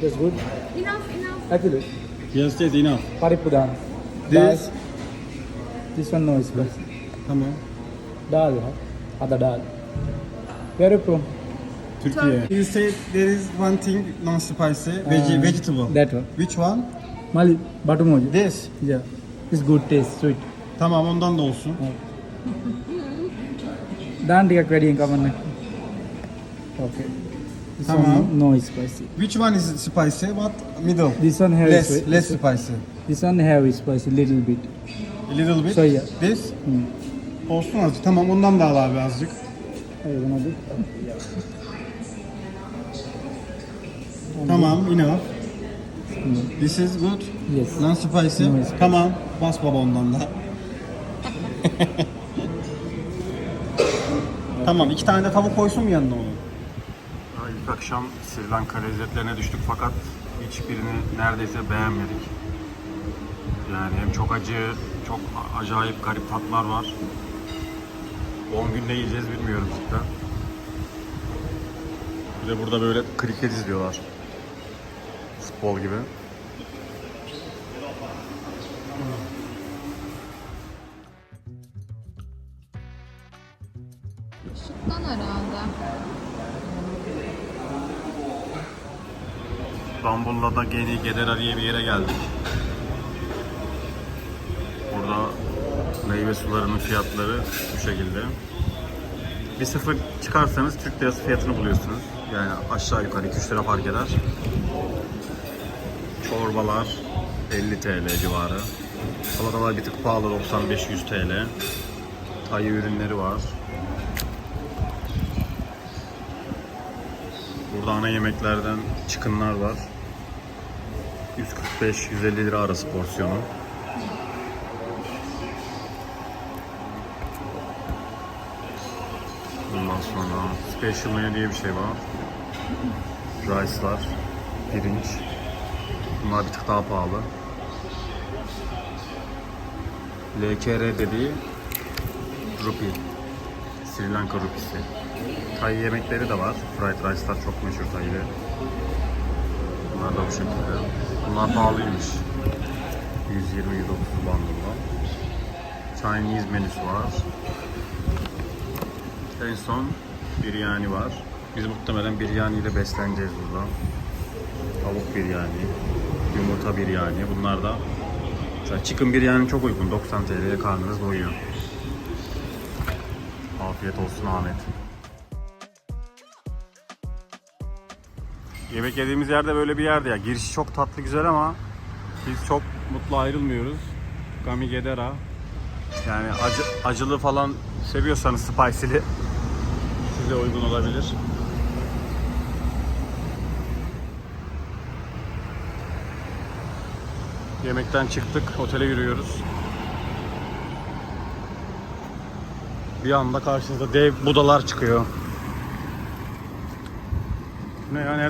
That's good? Enough, enough. Actually, Yes, yes, enough. paripudan. This- This one no is best. Tamam. Dal, huh? Other dal. Where you from? Türkiye. You said there is one thing non-spicy, veggie, Uh, vegetable. That one. Which one? Mali, batumoji. This. Yeah. It's good taste, sweet. Tamam ondan da olsun. దాంట్లో ఇక్కడ ready ఇంకా okay This Tamam. one no spicy. Which one is spicy? What middle? This one have less, sweet. less spicy. This one have spicy little bit. A little bit. So, yeah. This. Hmm. Olsun azıcık. Tamam ondan da al abi azıcık. You gonna do? Tamam enough. This is good. Yes. Non spicy. No spicy. Tamam. Bas baba ondan da. tamam iki tane de tavuk koysun mu yanına onu? Akşam Sri Lanka lezzetlerine düştük fakat hiçbirini neredeyse beğenmedik. Yani hem çok acı, çok acayip garip tatlar var. 10 günde yiyeceğiz bilmiyorum cidden. Bir de burada böyle kriket izliyorlar. Futbol gibi. Işıktan herhalde. İstanbul'da Geni Gedera diye bir yere geldik. Burada meyve sularının fiyatları bu şekilde. Bir sıfır çıkarsanız Türk lirası fiyatını buluyorsunuz. Yani aşağı yukarı 2-3 lira fark eder. Çorbalar 50 TL civarı. Salatalar bir tık pahalı 95-100 TL. Tay ürünleri var. Burada ana yemeklerden çıkınlar var. 145-150 lira arası porsiyonu. Ondan sonra special menü diye bir şey var. Rice'lar, pirinç. Bunlar bir tık daha pahalı. LKR dediği rupi. Sri Lanka rupisi. Tay yemekleri de var. Fried rice'lar çok meşhur Tay'de. Bunlar da bu şekilde. Bunlar pahalıymış. 120-130 bandında. Chinese menüsü var. En son biryani var. Biz muhtemelen biryani ile besleneceğiz burada. Tavuk biryani, yumurta biryani. Bunlar da mesela chicken biryani çok uygun. 90 TL'ye karnınız doyuyor. Afiyet olsun Ahmet. Yemek yediğimiz yerde böyle bir yerde ya. Girişi çok tatlı güzel ama biz çok mutlu ayrılmıyoruz. Gami Gedera. Yani acı, acılı falan seviyorsanız spicy'li size uygun olabilir. Yemekten çıktık, otele yürüyoruz. Bir anda karşınıza dev budalar çıkıyor. Ne yani